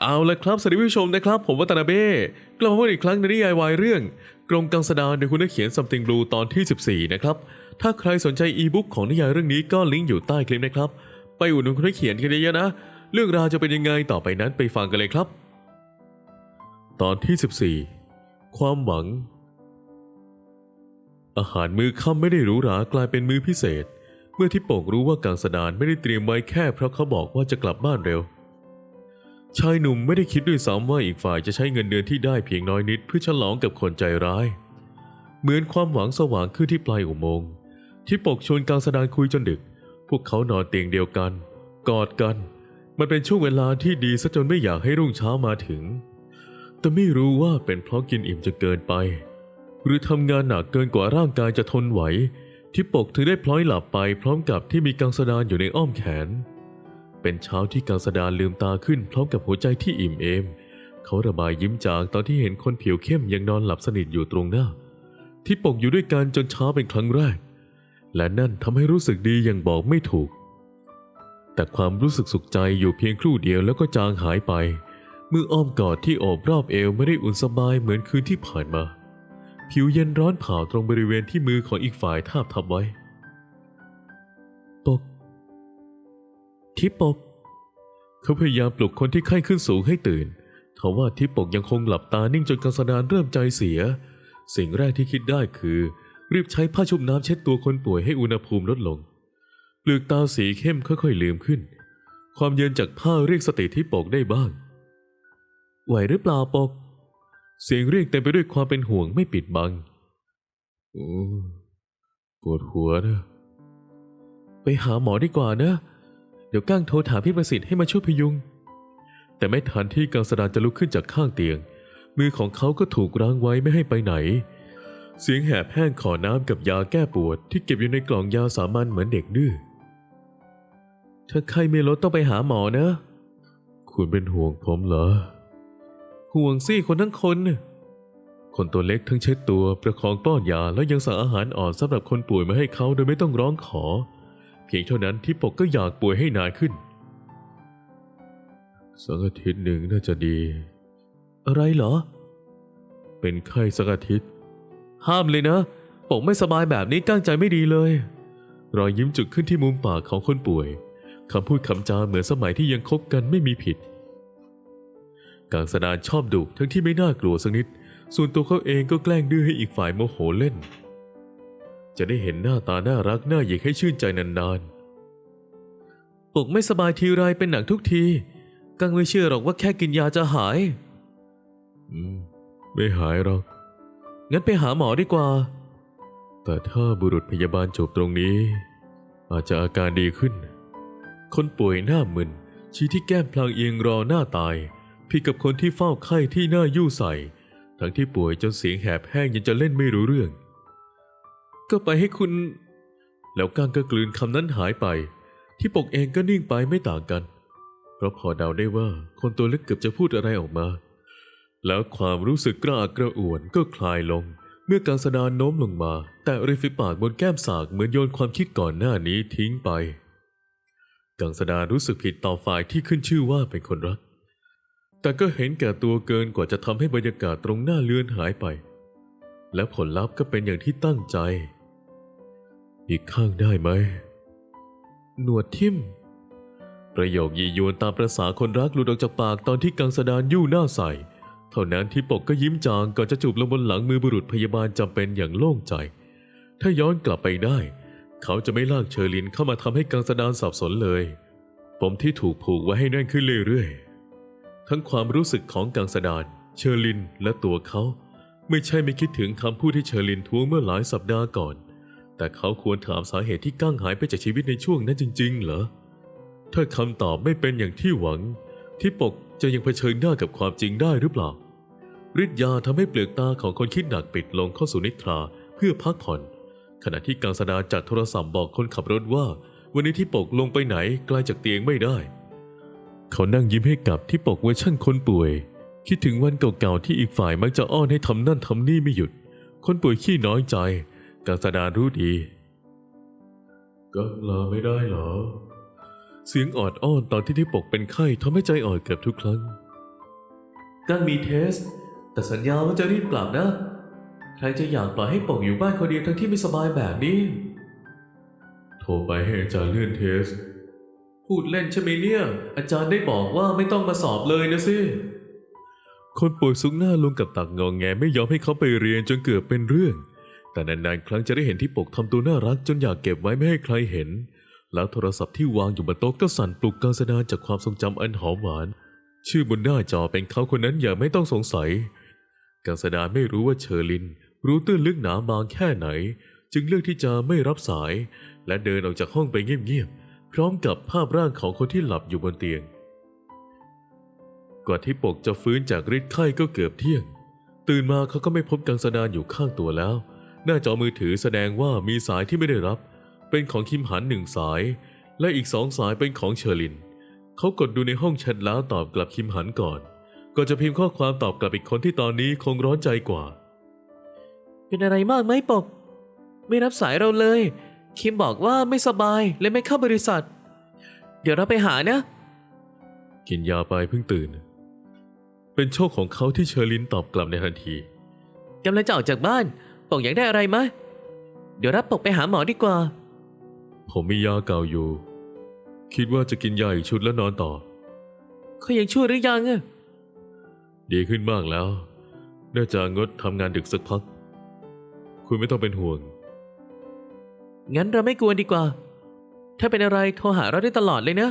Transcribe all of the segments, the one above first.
เอาละครับสวัสดีผู้ชมนะครับ ผมวัตนาเบ้กลับมาพบอีกครั้งในนิยายวายเรื่อง กรงกังสดานโดยคุณนักเขียน Something Blue ตอนที่ 14 นะครับ ถ้าใครสนใจอีบุ๊กของนิยายเรื่องนี้ก็ลิงก์อยู่ใต้คลิปนะครับ ไปอุดหนุนคุณนักเขียนกันเยอะๆนะ เรื่องราวจะเป็นยังไงต่อไปนั้นไปฟังกันเลยครับ ตอนที่ 14 ความหวัง อาหารมื้อค่ำไม่ได้หรูหรากลายเป็นมื้อพิเศษ เมื่อที่โป่งรู้ว่ากังสดานไม่ได้เตรียมไว้แค่เพราะเขาบอกว่าจะกลับบ้านเร็ว ชายหนุ่มไม่ได้คิดด้วยซ้ำว่าอีกฝ่ายจะใช้เงินเดือนที่ได้เพียงน้อยนิดเพื่อฉลองกับคนใจร้าย เหมือนความหวังสว่างขึ้นที่ปลายอุโมงค์ที่ปกชวนกลางสดานคุยจนดึก พวกเขานอนเตียงเดียวกัน กอดกัน มันเป็นช่วงเวลาที่ดีซะจนไม่อยากให้รุ่งเช้ามาถึง แต่ไม่รู้ว่าเป็นเพราะกินอิ่มจนเกินไป หรือทำงานหนักเกินกว่าร่างกายจะทนไหว ที่ปกถึงได้พลอยหลับไปพร้อมกับที่มีกังสดานอยู่ในอ้อมแขน เป็นเช้าที่กังสดานลืมตาขึ้นพร้อมกับหัวใจที่อิ่มเอม เขาระบายยิ้มจางตอนที่เห็นคนผิวเข้มยังนอนหลับสนิทอยู่ตรงหน้า ที่ปกอยู่ด้วยกันจนเช้าเป็นครั้งแรก และนั่นทำให้รู้สึกดีอย่างบอกไม่ถูก แต่ความรู้สึกสุขใจอยู่เพียงครู่เดียวแล้วก็จางหายไปมืออ้อมกอดที่โอบรอบเอวไม่ได้อุ่นสบายเหมือนคืนที่ผ่านมา ผิวเย็นร้อนเผาตรงบริเวณที่มือของอีกฝ่ายทาบทับไว้ ทิปก เขาพยายามปลุกคนที่ไข้ขึ้นสูงให้ตื่นทว่าทิปกยังคงหลับตานิ่งจนกังสดานเริ่มใจเสีย สิ่งแรกที่คิดได้คือ รีบใช้ผ้าชุบน้ำเช็ดตัวคนป่วยให้อุณหภูมิลดลงเปลือกตาสีเข้มค่อยๆลืมขึ้น ความเย็นจากผ้าเรียกสติทิปกได้บ้าง ไหวหรือเปล่าปก เสียงเรียกเต็มไปด้วยความเป็นห่วงไม่ปิดบังโอ้ปวดหัวนะ ไปหาหมอดีกว่านะ ดี๋ยวก้างโทรถามพี่ประสิทธิ์ให้มาช่วยพยุง แต่ไม่ทันที่กังสดานจะลุกขึ้นจากข้างเตียง มือของเขาก็ถูกรั้งไว้ไม่ให้ไปไหน เสียงแหบแห้งขอน้ำกับยาแก้ปวด ที่เก็บอยู่ในกล่องยาสามัญเหมือนเด็กดื้อถ้าใครไม่ลดต้องไปหาหมอนะ คุณเป็นห่วงผมเหรอ ห่วงสิคนทั้งคน คนตัวเล็กทั้งเช็ดตัวประคองป้อนยาแล้วยังสั่งอาหารอ่อนสำหรับคนป่วยมาให้เขาโดยไม่ต้องร้องขอ เพียงเท่านั้นที่ปกก็อยากป่วยให้นานขึ้น สักอาทิตย์หนึ่งน่าจะดี อะไรเหรอ เป็นไข้สักอาทิตย์ ห้ามเลยนะ ปกไม่สบายแบบนี้ก้างใจไม่ดีเลย รอยยิ้มจุดขึ้นที่มุมปากของคนป่วยคำพูดคำจาเหมือนสมัยที่ยังคบกันไม่มีผิดกางสดานชอบดุทั้งที่ไม่น่ากลัวสักนิด ส่วนตัวเขาเองก็แกล้งดื้อให้อีกฝ่ายโมโหเล่น จะได้เห็นหน้าตาน่ารักน่าหยิกให้ชื่นใจนานๆปกไม่สบายทีไรเป็นหนักทุกที กังไม่เชื่อหรอกว่าแค่กินยาจะหาย อืม ไม่หายหรอก งั้นไปหาหมอดีกว่า แต่ถ้าบุรุษพยาบาลจบตรงนี้ อาจจะอาการดีขึ้น คนป่วยหน้ามึนชี้ที่แก้มพลางเอียงรอหน้าตายผิดกับคนที่เฝ้าไข้ที่หน้ายู่ใส่ ทั้งที่ป่วยจนเสียงแหบแห้งยังจะเล่นไม่รู้เรื่อง ก็ไปให้คุณ แล้วก้างก็กลืนคำนั้นหายไป ที่ปกเองก็นิ่งไปไม่ต่างกัน เพราะพอเดาได้ว่าคนตัวเล็กเกือบจะพูดอะไรออกมา แล้วความรู้สึกกระอักกระอ่วนก็คลายลง เมื่อกังสดานโน้มลงมา แต่ริมฝีปากบนแก้มสากเหมือนโยนความคิดก่อนหน้านี้ทิ้งไป กังสดานรู้สึกผิดต่อฝ่ายที่ขึ้นชื่อว่าเป็นคนรัก แต่ก็เห็นแก่ตัวเกินกว่าจะทำให้บรรยากาศตรงหน้าเลือนหายไปและผลลัพธ์ก็เป็นอย่างที่ตั้งใจ อีกข้างได้ไหม หนวดทิ่ม ประโยคยียวนตามประษาคนรักหลุดออกจากปากตอนที่กังสดานยู่หน้าใส่เท่านั้นที่ปกก็ยิ้มจางก่อนจะจูบลงบนหลังมือบุรุษพยาบาลจำเป็นอย่างโล่งใจ ถ้าย้อนกลับไปได้ เขาจะไม่ลากเชอร์ลินเข้ามาทำให้กังสดานสับสนเลยปมที่ถูกผูกไว้ให้แน่นขึ้นเรื่อยๆ ทั้งความรู้สึกของกังสดาน เชอร์ลินและตัวเขา ไม่ใช่ไม่คิดถึงคำพูดที่เชอร์ลินท้วงเมื่อหลายสัปดาห์ก่อน แต่เขาควรถามสาเหตุที่ก้างหายไปจากชีวิตในช่วงนั้นจริง ๆ เหรอ ถ้าคำตอบไม่เป็นอย่างที่หวัง ที่ปกจะยังเผชิญหน้ากับความจริงได้หรือเปล่าฤทธิ์ยาทำให้เปลือกตาของคนคิดหนักปิดลงเข้าสู่นิทราเพื่อพักผ่อน ขณะที่กังสดาจัดโทรศัพท์บอกคนขับรถว่า วันนี้ที่ปกลงไปไหนไกลจากเตียงไม่ได้ เขานั่งยิ้มให้กับที่ปกเวอร์ชั่นคนป่วย คิดถึงวันเก่าๆที่อีกฝ่ายมักจะอ้อนให้ทำนั่นทำนี่ไม่หยุด คนป่วยขี้น้อยใจ กังสดารู้ดี กังลาไม่ได้เหรอ เสียงออดอ้อนตอนที่ที่ปกเป็นไข้ทำให้ใจอ่อนเกือบทุกครั้ง กั้งมีเทส แต่สัญญาว่าจะรีบกลับนะ ใครจะอยากปล่อยให้ปกอยู่บ้านคนเดียวทั้งที่ไม่สบายแบบนี้ โทรไปให้อาจารย์เลื่อนเทส พูดเล่นใช่ไหมเนี่ย อาจารย์ได้บอกว่าไม่ต้องมาสอบเลยนะสิคนป่วยซุกหน้าลงกับตักงองแงไม่ยอมให้เขาไปเรียนจนเกือบเป็นเรื่อง แต่นานๆครั้งจะได้เห็นที่ปกทำตัวน่ารักจนอยากเก็บไว้ไม่ให้ใครเห็น แล้วโทรศัพท์ที่วางอยู่บนโต๊ะก็สั่นปลุกการแสดงจากความทรงจำอันหอมหวาน ชื่อบนหน้าจอเป็นเขาคนนั้นอย่างไม่ต้องสงสัยการสดงไม่รู้ว่าเชอร์ลิน รู้ตื้นลึกหนาบางแค่ไหน จึงเลือกที่จะไม่รับสาย และเดินออกจากห้องไปเงียบๆพร้อมกับภาพร่างของคนที่หลับอยู่บนเตียง กว่าที่ปกจะฟื้นจากฤทธิ์ไข้ก็เกือบเที่ยง ตื่นมาเขาก็ไม่พบกังสดานอยู่ข้างตัวแล้ว หน้าจอมือถือแสดงว่ามีสายที่ไม่ได้รับ เป็นของคิมหันหนึ่งสาย และอีกสองสายเป็นของเชอร์ลิน เขากดดูในห้องแชทแล้วตอบกลับคิมหันก่อนก่อนจะพิมพ์ข้อความตอบกลับอีกคนที่ตอนนี้คงร้อนใจกว่า เป็นอะไรมากไหมปก ไม่รับสายเราเลย คิมบอกว่าไม่สบายเลยไม่เข้าบริษัท เดี๋ยวเราไปหานะ กินยาไปเพิ่งตื่น เป็นโชคของเขาที่เชอร์ลินตอบกลับในทันทีกำลังจะออกจากบ้าน ปกอยากได้อะไรไหมเดี๋ยวรับปกไปหาหมอดีกว่า ผมมียาเก่าอยู่ คิดว่าจะกินยาอีกชุดแล้วนอนต่อ เขายังชั่วหรือยังอะดีขึ้นมากแล้ว น่าจะงดทำงานดึกสักพัก คุณไม่ต้องเป็นห่วง งั้นเราไม่กวนดีกว่า ถ้าเป็นอะไรโทรหาเราได้ตลอดเลยนะ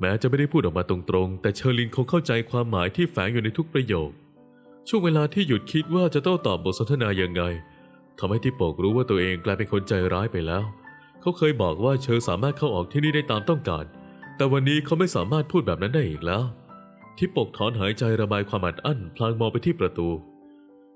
แม้จะไม่ได้พูดออกมาตรงๆ แต่เชอร์ลินคงเข้าใจความหมายที่แฝงอยู่ในทุกประโยค ช่วงเวลาที่หยุดคิดว่าจะโต้ตอบบทสนทนายังไงทำให้ที่ปกรู้ว่าตัวเองกลายเป็นคนใจร้ายไปแล้ว เขาเคยบอกว่าเชอสามารถเข้าออกที่นี่ได้ตามต้องการ แต่วันนี้เขาไม่สามารถพูดแบบนั้นได้อีกแล้ว ที่ปกถอนหายใจระบายความอัดอั้น พลางมองไปที่ประตู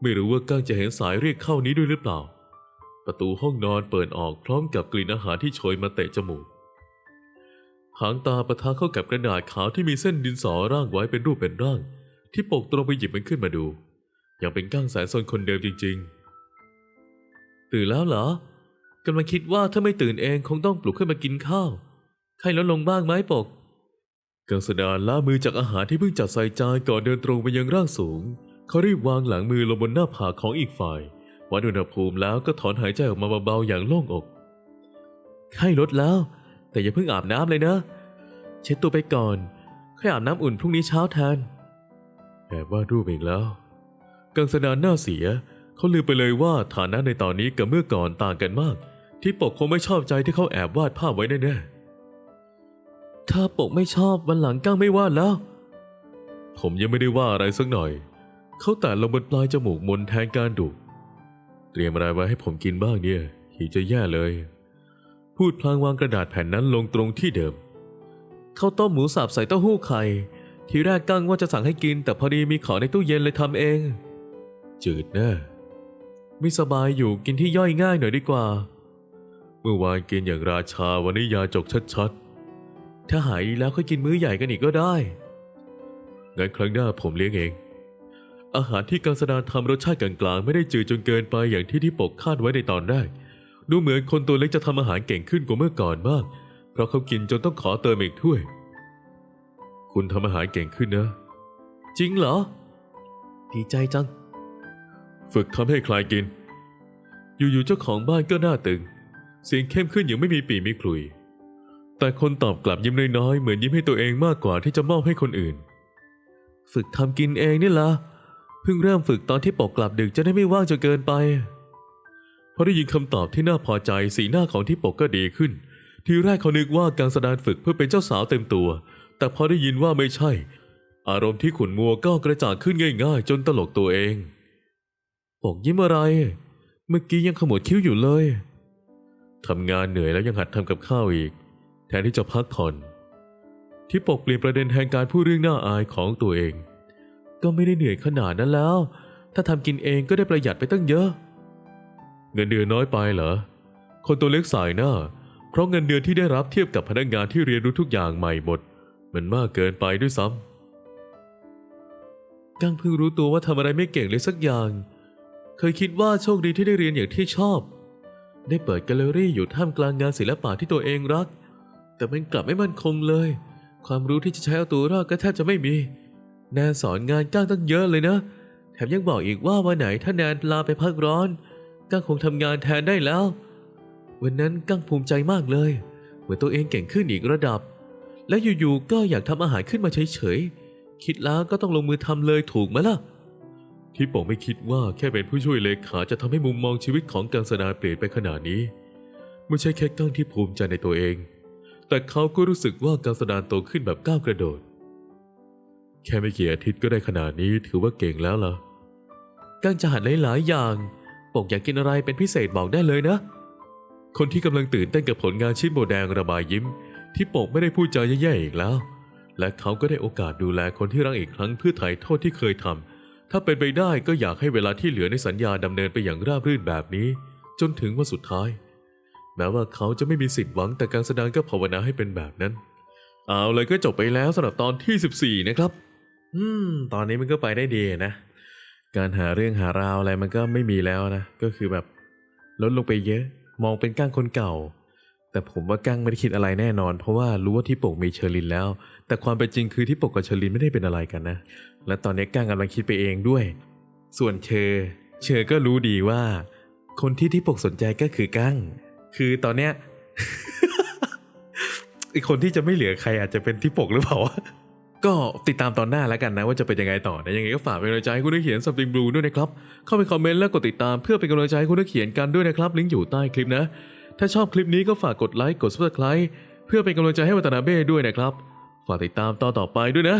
ไม่รู้ว่าก้างจะเห็นสายเรียกเข้านี้ด้วยหรือเปล่า ประตูห้องนอนเปิดออกพร้อมกับกลิ่นอาหารที่โชยมาเตะจมูกหางตาประทะเข้ากับกระดาษขาวที่มีเส้นดินสอร่างไว้เป็นรูปเป็นร่าง ที่ปกตรงไปหยิบมันขึ้นมาดู ยังเป็นก้างแสนซนคนเดิมจริง ๆ ตื่นแล้วเหรอกำลังคิดว่าถ้าไม่ตื่นเองคงต้องปลุกขึ้นมากินข้าวไข้ลดลงบ้างไหมปกกังสดานล้ามือจากอาหารที่เพิ่งจัดใส่จานก่อนเดินตรงไปยังร่างสูง เขารีบวางหลังมือลงบนหน้าผากของอีกฝ่ายวัดอุณหภูมิแล้วก็ถอนหายใจออกมาเบาๆอย่างโล่งอกไข้ลดแล้ว แต่อย่าเพิ่งอาบน้ำเลยนะ เช็ดตัวไปก่อน ค่อยอาบน้ำอุ่นพรุ่งนี้เช้าแทน แอบวาดรูปอีกแล้ว กังสดานหน้าเสีย เขาลืมไปเลยว่าฐานะในตอนนี้กับเมื่อก่อนต่างกันมาก ที่ปกคงไม่ชอบใจที่เขาแอบวาดภาพไว้แน่ๆ ถ้าปกไม่ชอบวันหลังก้างไม่วาดแล้ว ผมยังไม่ได้ว่าอะไรสักหน่อย เขาแตะลงบนปลายจมูกมนแทนการดุ เตรียมอะไรไว้ให้ผมกินบ้างเนี่ยหิวจะแย่เลย พูดพลางวางกระดาษแผ่นนั้นลงตรงที่เดิมข้าวต้มหมูสับใส่เต้าหู้ไข่ ทีแรกกั้งว่าจะสั่งให้กิน แต่พอดีมีของในตู้เย็นเลยทำเอง จืดแน่ไม่สบายอยู่กินที่ย่อยง่ายหน่อยดีกว่า เมื่อวานกินอย่างราชาวันนี้ยาจกชัดๆ ถ้าหายแล้วค่อยกินมื้อใหญ่กันอีกก็ได้ งั้นครั้งหน้าผมเลี้ยงเอง อาหารที่กังสดานทำรสชาติกลางๆ ไม่ได้จืดจนเกินไปอย่างที่ที่ปกคาดไว้ในตอนแรก ดูเหมือนคนตัวเล็กจะทำอาหารเก่งขึ้นกว่าเมื่อก่อนมาก เพราะเขากินจนต้องขอเติมอีกถ้วย คุณทำอาหารเก่งขึ้นนะ จริงเหรอ ดีใจจัง ฝึกทำให้ใครกิน อยู่ๆเจ้าของบ้านก็หน้าตึง เสียงเข้มขึ้นอย่างไม่มีปีมีคลุย แต่คนตอบกลับยิ้มน้อยๆเหมือนยิ้มให้ตัวเองมากกว่าที่จะมอบให้คนอื่น ฝึกทำกินเองนี่ล่ะเพิ่งเริ่มฝึกตอนที่ปกกลับดึกจะได้ไม่ว่างจนเกินไปพอได้ยินคำตอบที่น่าพอใจสีหน้าของที่ปกก็ดีขึ้น ทีแรกเขานึกว่าการแสดงฝึกเพื่อเป็นเจ้าสาวเต็มตัว แต่พอได้ยินว่าไม่ใช่ อารมณ์ที่ขุนมัวก็กระจ่างขึ้นง่าย ๆ จนตลกตัวเองปกยิ้มอะไร เมื่อกี้ยังขมวดคิ้วอยู่เลยทำงานเหนื่อยแล้วยังหัดทำกับข้าวอีก แทนที่จะพักผ่อน ที่ปกเปลี่ยนประเด็นแทนการพูดเรื่องน่าอายของตัวเอง ก็ไม่ได้เหนื่อยขนาดนั้นแล้ว ถ้าทำกินเองก็ได้ประหยัดไปตั้งเยอะ เงินเดือนน้อยไปเหรอ คนตัวเล็กสายหน้า เพราะเงินเดือนที่ได้รับเทียบกับพนักงานที่เรียนรู้ทุกอย่างใหม่หมด มันมากเกินไปด้วยซ้ำกังเพิ่งรู้ตัวว่าทำอะไรไม่เก่งเลยสักอย่าง เคยคิดว่าโชคดีที่ได้เรียนอย่างที่ชอบ ได้เปิดแกลเลอรี่อยู่ท่ามกลางงานศิลปะที่ตัวเองรัก แต่มันกลับไม่มั่นคงเลย ความรู้ที่จะใช้เอาตัวรอดก็แทบจะไม่มีแนนสอนงานก้างตั้งเยอะเลยนะ แถมยังบอกอีกว่าวันไหนถ้าแนนลาไปพักร้อนก้างคงทำงานแทนได้แล้ว วันนั้นก้างภูมิใจมากเลย เหมือนตัวเองเก่งขึ้นอีกระดับ และอยู่ๆก็อยากทำอาหารขึ้นมาเฉยๆ คิดแล้วก็ต้องลงมือทำเลยถูกไหมล่ะ ที่ผมไม่คิดว่าแค่เป็นผู้ช่วยเลขาจะทำให้มุมมองชีวิตของกังสดานเปลี่ยนไปขนาดนี้ ไม่ใช่แค่ก้างที่ภูมิใจในตัวเอง แต่เขาก็รู้สึกว่ากังสดานโตขึ้นแบบก้าวกระโดด แค่ไม่กี่อาทิตย์ก็ได้ขนาดนี้ถือว่าเก่งแล้วล่ะก้างจะหัดหลายๆอย่างปกอยากกินอะไรเป็นพิเศษบอกได้เลยนะ คนที่กำลังตื่นเต้นกับผลงานชิ้นโบแดงระบายยิ้ม ที่ปกไม่ได้พูดจาแย่ๆอีกแล้ว และเขาก็ได้โอกาสดูแลคนที่รักอีกครั้งเพื่อไถ่โทษที่เคยทำถ้าเป็นไปได้ก็อยากให้เวลาที่เหลือในสัญญาดำเนินไปอย่างราบรื่นแบบนี้ จนถึงวันสุดท้าย แม้ว่าเขาจะไม่มีสิทธิ์หวังแต่การแสดงก็ภาวนาให้เป็นแบบนั้น เอาเลยก็จบไปแล้วสำหรับตอนที่ 14 นะครับ อืม ตอนนี้มันก็ไปได้ดีนะ การหาเรื่องหาราวอะไรมันก็ไม่มีแล้วนะก็คือแบบลดลงไปเยอะ มองเป็นก้างคนเก่า แต่ผมว่าก้งไม่ได้คิดอะไรแน่นอน เพราะว่ารู้ว่าที่ปกมีเชอรินแล้ว แต่ความเป็นจริงคือที่ปกกับเชอรินไม่ได้เป็นอะไรกันนะ และตอนนี้ก้งกำลังคิดไปเองด้วย ส่วนเชอ เชอก็รู้ดีว่า คนที่ที่ปกสนใจก็คือก้ง คือตอนเนี้ยอีกคนที่จะไม่เหลือใครอาจจะเป็นที่ปกหรือเปล่าก็ติดตามตอนหน้าแล้วกันนะว่าจะเป็นยังไงต่อนะยังไงก็ฝากเป็นกำลังใจให้คุณนักเขียนสับติงบลูด้วยนะครับ เข้าไปคอมเมนต์และกดติดตามเพื่อเป็นกำลังใจให้คุณนักเขียนกันด้วยนะครับ ลิงก์อยู่ใต้คลิปนะ ถ้าชอบคลิปนี้ก็ฝากกดไลค์กด subscribe เพื่อเป็นกำลังใจให้วัตนาเบ้ด้วยนะครับ ฝากติดตามตอนต่อไปด้วยนะ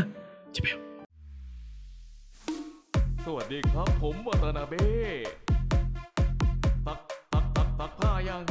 จิเบลสวัสดีครับผมวัตนาเบ้ตักตักตักตักผ้ายัง